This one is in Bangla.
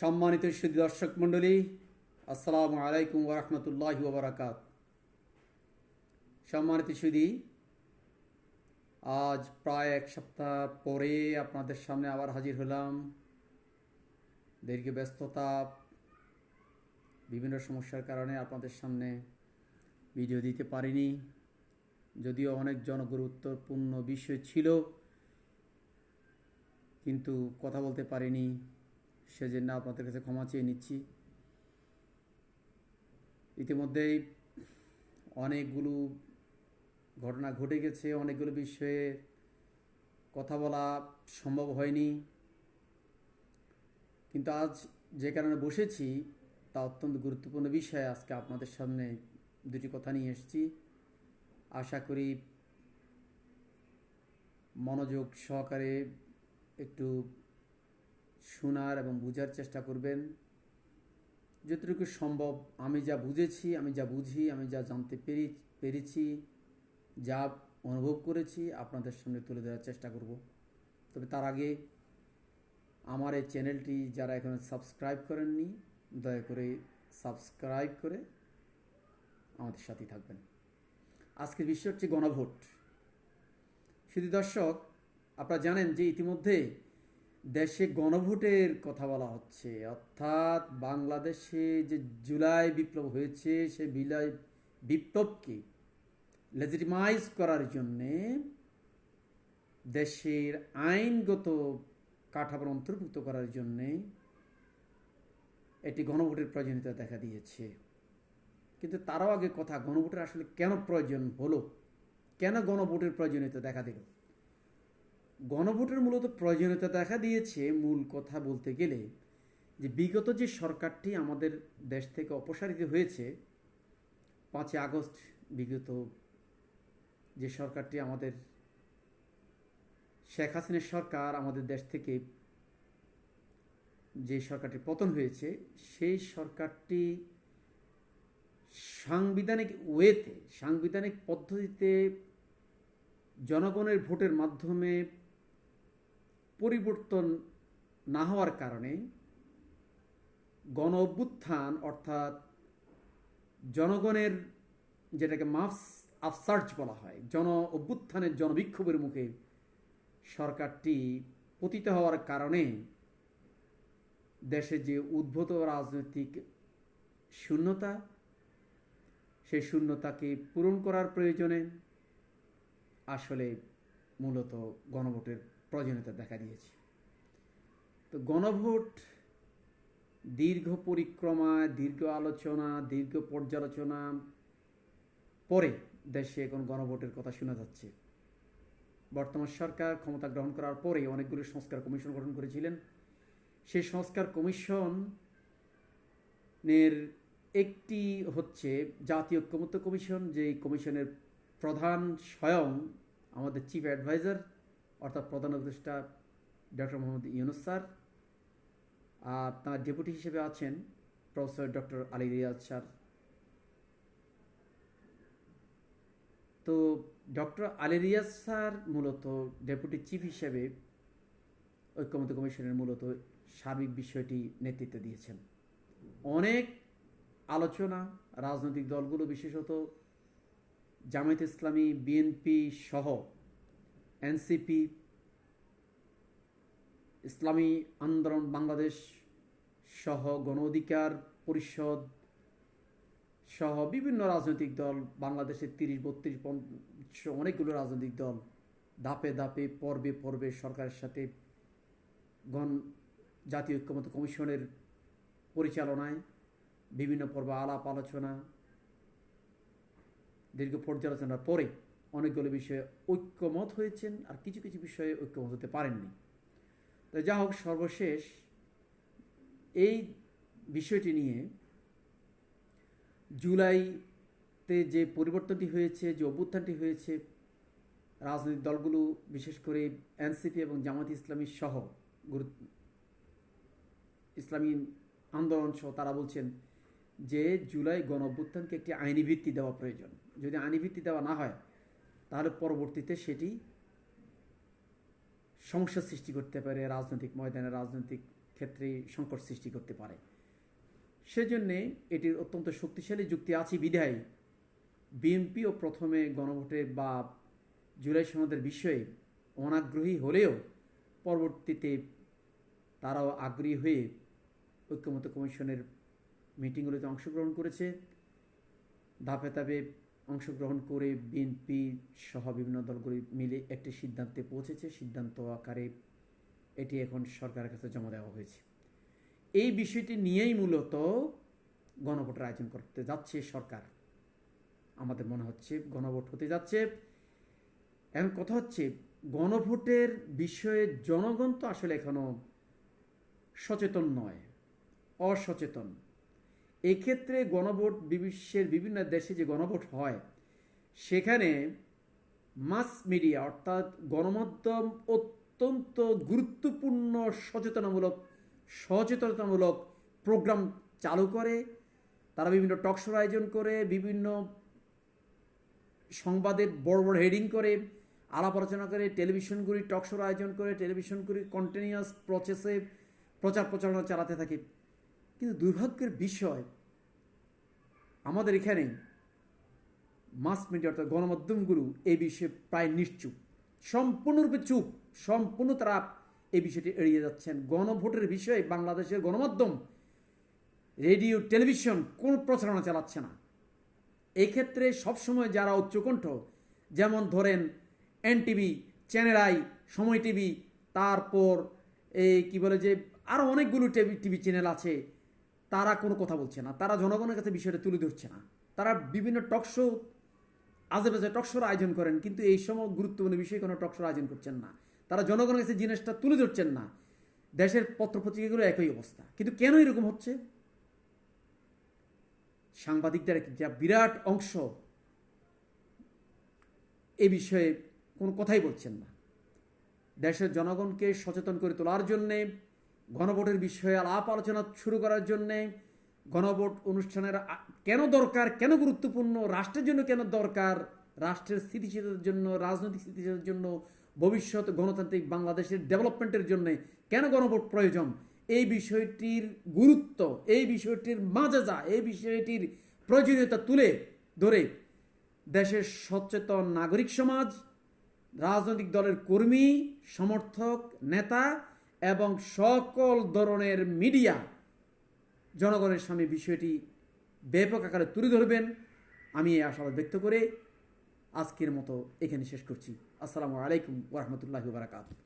সম্মানিত সুদী দর্শক মণ্ডলী, আসসালামু আলাইকুম ওরহমতুল্লাহ ওবরাকাত সম্মানিত সুদী আজ প্রায় এক সপ্তাহ পরে আপনাদের সামনে আবার হাজির হলাম। দীর্ঘ ব্যস্ততা, বিভিন্ন সমস্যার কারণে আপনাদের সামনে ভিডিও দিতে পারিনি। যদিও অনেক জনগুরুত্বপূর্ণ বিষয় ছিল, কিন্তু কথা বলতে পারিনি। সেজন্য আপনাদের কাছে ক্ষমা চেয়ে নিচ্ছি। ইতিমধ্যেই অনেকগুলো ঘটনা ঘটে গেছে, অনেকগুলো বিষয়ে কথা বলা সম্ভব হয়নি। কিন্তু আজ যে কারণে বসেছি, তা অত্যন্ত গুরুত্বপূর্ণ বিষয়। আজকে আপনাদের সামনে দুটি কথা নিয়ে এসেছি। আশা করি মনোযোগ সহকারে একটু শোনার এবং বোঝার চেষ্টা করবেন। যতটুকু সম্ভব, আমি যা বুঝেছি, আমি যা বুঝি, আমি যা জানতে পেরে, পেরেছি, যা অনুভব করেছি, আপনাদের সামনে তুলে ধরার চেষ্টা করব। তবে তার আগে আমার এই চ্যানেলটি যারা এখনও সাবস্ক্রাইব করেননি, দয়া করে সাবস্ক্রাইব করে আমাদের সাথেই থাকবেন। আজকের বিষয় হচ্ছে গণভোট। শুধু দর্শক, আপনারা জানেন যে ইতিমধ্যে দেশে গণভোটের কথা বলা হচ্ছে। অর্থাৎ বাংলাদেশে যে জুলাই বিপ্লব হয়েছে, সে বিলাই বিপ্লবকে লেজিটিমাইজ করার জন্যে দেশের আইনগত কাঠামোর অন্তর্ভুক্ত করার জন্যে এটি গণভোটের প্রয়োজনীয়তা দেখা দিয়েছে। কিন্তু তারও আগে কথা, গণভোটের আসলে কেন প্রয়োজন হলো? কেন গণভোটের প্রয়োজনীয়তা দেখা দিল? গণভোটের মূলত প্রয়োজনীয়তা দেখা দিয়েছে মূল কথা বলতে গেলে, যে বিগত যে সরকারটি আমাদের দেশ থেকে অপসারিত হয়েছে, পাঁচই আগস্ট বিগত যে সরকারটি আমাদের শেখ হাসিনের সরকার আমাদের দেশ থেকে যে সরকারটি পতন হয়েছে, সেই সরকারটি সাংবিধানিক ওয়েতে, সাংবিধানিক পদ্ধতিতে জনগণের ভোটের মাধ্যমে পরিবর্তন না হওয়ার কারণে গণ অভ্যুত্থান অর্থাৎ জনগণের যেটাকে মাস আফসার্চ বলা হয় জন অভ্যুত্থানের জনবিক্ষোভের মুখে সরকারটি পতিত হওয়ার কারণে দেশে যে উদ্ভূত রাজনৈতিক শূন্যতা, সেই শূন্যতাকে পূরণ করার প্রয়োজনে আসলে মূলত গণভোটের প্রয়োজনীয়তা দেখা দিয়েছে। তো গণভোট, দীর্ঘ পরিক্রমা, দীর্ঘ আলোচনা, দীর্ঘ পর্যালোচনা পরে দেশে এখন গণভোটের কথা শোনা যাচ্ছে। বর্তমান সরকার ক্ষমতা গ্রহণ করার পরে অনেকগুলো সংস্কার কমিশন গঠন করেছিলেন। সেই সংস্কার কমিশনের একটি হচ্ছে জাতীয় ঐক্যমত্য কমিশন যে কমিশনের প্রধান স্বয়ং আমাদের চিফ অ্যাডভাইজার অর্থাৎ প্রধান উপদেষ্টা ডক্টর মোহাম্মদ ইউনুস স্যার আর তাঁর ডেপুটি হিসেবে আছেন professor doctor Ali Riaz sir. তো ডক্টর আলী রিয়াজ স্যার মূলত ডেপুটি চিফ হিসেবে ঐক্যমত্য কমিশনের মূলত সার্বিক বিষয়টি নেতৃত্ব দিয়েছেন। অনেক আলোচনা, রাজনৈতিক দলগুলো বিশেষত জামায়াত ইসলামী, বিএনপি সহ এনসিপি, ইসলামী আন্দোলন, বাংলাদেশ সহ গণ অধিকার পরিষদ সহ বিভিন্ন রাজনৈতিক দল, বাংলাদেশের তিরিশ, বত্রিশ অনেকগুলো রাজনৈতিক দল ধাপে ধাপে, পর্বে পর্বে সরকারের সাথে গণ জাতীয় ঐক্যমত কমিশনের পরিচালনায় বিভিন্ন পর্ব আলাপ আলোচনা দীর্ঘ পর্যালোচনার পরে অনেকগুলো বিষয়ে ঐক্যমত হয়েছেন আর কিছু কিছু বিষয়ে ঐক্যমত হতে পারেননি। তো যা হোক, সর্বশেষ এই বিষয়টি নিয়ে জুলাইতে যে পরিবর্তনটি হয়েছে, যে অভ্যুত্থানটি হয়েছে, রাজনৈতিক দলগুলো, বিশেষ করে এনসিপি এবং জামাত ইসলামী সহ গুরু ইসলামী আন্দোলন সহ তারা বলছেন যে জুলাই গণ অভ্যুত্থানকে একটি আইনি ভিত্তি দেওয়া প্রয়োজন। যদি আইনি ভিত্তি দেওয়া না হয় তাহলে পরবর্তীতে সেটি সমস্যা সৃষ্টি করতে পারে, রাজনৈতিক ময়দানে রাজনৈতিক ক্ষেত্রে সংকট সৃষ্টি করতে পারে। সেজন্যে এটির অত্যন্ত শক্তিশালী যুক্তি আছে বিধায়। বিএনপিও প্রথমে গণভোটে বা জুলাই সনদের বিষয়ে অনাগ্রহী হলেও পরবর্তীতে তারাও আগ্রহী হয়ে ঐক্যমত কমিশনের মিটিংগুলোতে অংশগ্রহণ করেছে। ধাপে ধাপে অংশগ্রহণ করে বিএনপি সহ বিভিন্ন দলগুলি মিলে একটি সিদ্ধান্তে পৌঁছেছে। সিদ্ধান্ত আকারে এটি এখন সরকারের কাছে জমা দেওয়া হয়েছে। এই বিষয়টি নিয়েই মূলত গণভোটের আয়োজন করতে যাচ্ছে সরকার। আমাদের মনে হচ্ছে গণভোট হতে যাচ্ছে। এখন কথা হচ্ছে, গণভোটের বিষয়ে জনগণ তো আসলে এখনও সচেতন নয়, অসচেতন। এক্ষেত্রে গণভোট বিশ্বের বিভিন্ন দেশে যে গণভোট হয়, সেখানে মাস মিডিয়া অর্থাৎ গণমাধ্যম অত্যন্ত গুরুত্বপূর্ণ সচেতনামূলক, সচেতনতামূলক প্রোগ্রাম চালু করে। তারা বিভিন্ন টকশোর আয়োজন করে, বিভিন্ন সংবাদের বড় বড় হেডিং করে, আলাপ আলোচনা করে টেলিভিশনগুলি টকশোর আয়োজন করে টেলিভিশনগুলি কন্টিনিউয়াস প্রসেসে প্রচার প্রচারণা চালাতে থাকে। কিন্তু দুর্ভাগ্যের বিষয় আমাদের এখানে মাস মিডিয়া অর্থাৎ গণমাধ্যমগুলো এই বিষয়ে প্রায় নিশ্চুপ। সম্পূর্ণরূপে চুপ, সম্পূর্ণ তারা এই বিষয়টি এড়িয়ে যাচ্ছেন। গণভোটের বিষয়ে বাংলাদেশের গণমাধ্যম, রেডিও, টেলিভিশন কোনো প্রচারণা চালাচ্ছে না। এক্ষেত্রে সবসময় যারা উচ্চকণ্ঠ, যেমন ধরেন N TV channel I, Somoy TV, তারপর এই কী বলে যে আরও অনেকগুলো টিভি টিভি চ্যানেল আছে তারা কোনো কথা বলছে না, তারা জনগণের কাছে বিষয়টা তুলে ধরছে না। তারা বিভিন্ন টকশো আজেবাজে টকশোর আয়োজন করেন, কিন্তু এই সময় গুরুত্বপূর্ণ বিষয়ে কোনো টকশোর আয়োজন করছেন না। তারা জনগণের কাছে জিনিসটা তুলে ধরছেন না। দেশের পত্রপত্রিকাগুলো একই অবস্থা। কিন্তু কেন এরকম হচ্ছে? সাংবাদিকদের যা বিরাট অংশ এ বিষয়ে কোনো কথাই বলছেন না। দেশের জনগণকে সচেতন করে তোলার জন্যে গণভোটের বিষয়ে আলাপ আলোচনা শুরু করার জন্যে গণভোট অনুষ্ঠানের কেন দরকার, কেন গুরুত্বপূর্ণ, রাষ্ট্রের জন্য কেন দরকার, রাষ্ট্রের স্থিতিশীলতার জন্য, রাজনৈতিক স্থিতিশীলতার জন্য, ভবিষ্যৎ গণতান্ত্রিক বাংলাদেশের ডেভেলপমেন্টের জন্য কেন গণভোট প্রয়োজন? এই বিষয়টির গুরুত্ব, এই বিষয়টির মাজাজা, এই বিষয়টির প্রয়োজনীয়তা তুলে ধরে দেশের সচেতন নাগরিক সমাজ, রাজনৈতিক দলের কর্মী, সমর্থক, নেতা এবং সকল ধরনের মিডিয়া জনগণের সামনে বিষয়টি ব্যাপক আকারে তুলে ধরবেন। আমি এই আশাবাদ ব্যক্ত করে আজকের মতো এখানে শেষ করছি। আসসালামু আলাইকুম ওরহমতুল্লাহ বারাকাতুহ।